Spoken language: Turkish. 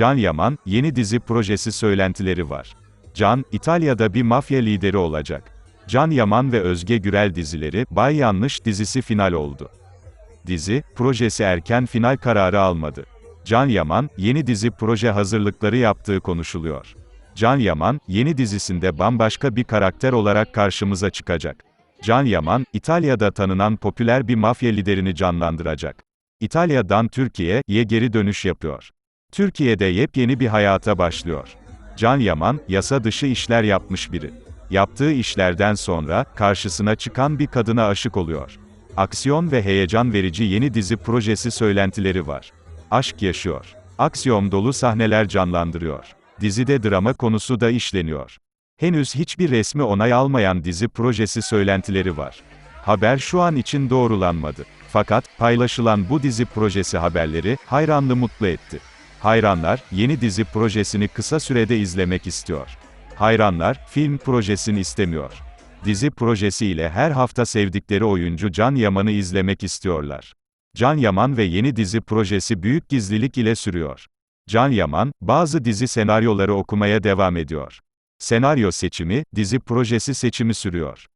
Can Yaman, yeni dizi projesi söylentileri var. Can, İtalya'da bir mafya lideri olacak. Can Yaman ve Özge Gürel dizileri, Bay Yanlış dizisi final oldu. Dizi, projesi erken final kararı almadı. Can Yaman, yeni dizi proje hazırlıkları yaptığı konuşuluyor. Can Yaman, yeni dizisinde bambaşka bir karakter olarak karşımıza çıkacak. Can Yaman, İtalya'da tanınan popüler bir mafya liderini canlandıracak. İtalya'dan Türkiye'ye geri dönüş yapıyor. Türkiye'de yepyeni bir hayata başlıyor. Can Yaman, yasa dışı işler yapmış biri. Yaptığı işlerden sonra, karşısına çıkan bir kadına aşık oluyor. Aksiyon ve heyecan verici yeni dizi projesi söylentileri var. Aşk yaşıyor. Aksiyon dolu sahneler canlandırıyor. Dizide drama konusu da işleniyor. Henüz hiçbir resmi onay almayan dizi projesi söylentileri var. Haber şu an için doğrulanmadı. Fakat, paylaşılan bu dizi projesi haberleri, hayranlı mutlu etti. Hayranlar, yeni dizi projesini kısa sürede izlemek istiyor. Hayranlar, film projesini istemiyor. Dizi projesiyle her hafta sevdikleri oyuncu Can Yaman'ı izlemek istiyorlar. Can Yaman ve yeni dizi projesi büyük gizlilik ile sürüyor. Can Yaman, bazı dizi senaryoları okumaya devam ediyor. Senaryo seçimi, dizi projesi seçimi sürüyor.